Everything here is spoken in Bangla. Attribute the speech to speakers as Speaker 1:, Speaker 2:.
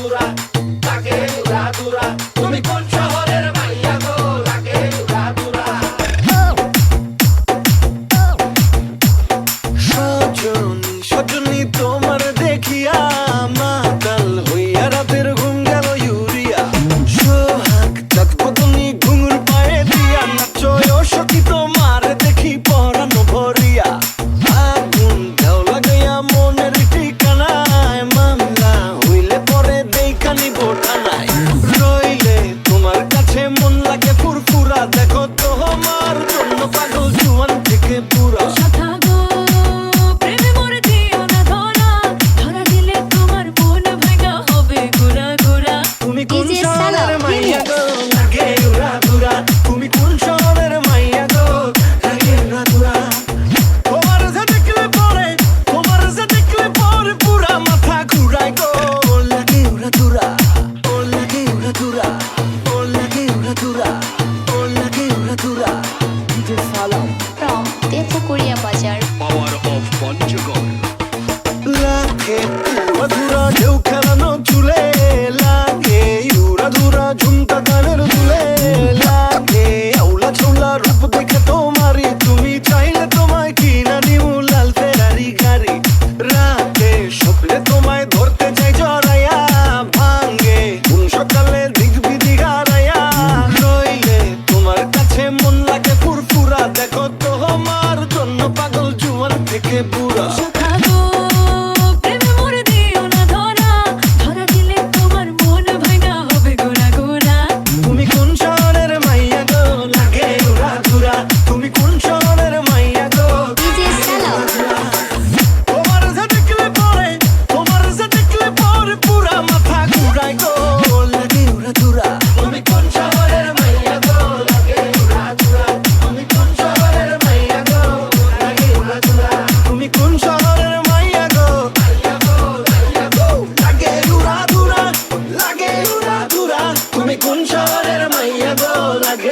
Speaker 1: surat সালাম।
Speaker 2: ফ্রম তেপুকুরিয়া বাজার।
Speaker 3: পাওয়ার অফ পঞ্চগড়
Speaker 1: কোন শহরের মাইয়া গো? তোমার তুমি কোন শহরের মাইয়া ধুরা।
Speaker 4: তুমি কোন শহরের মাইয়া গো? লাগে কোন শহরের মাইয়া গো? লাগে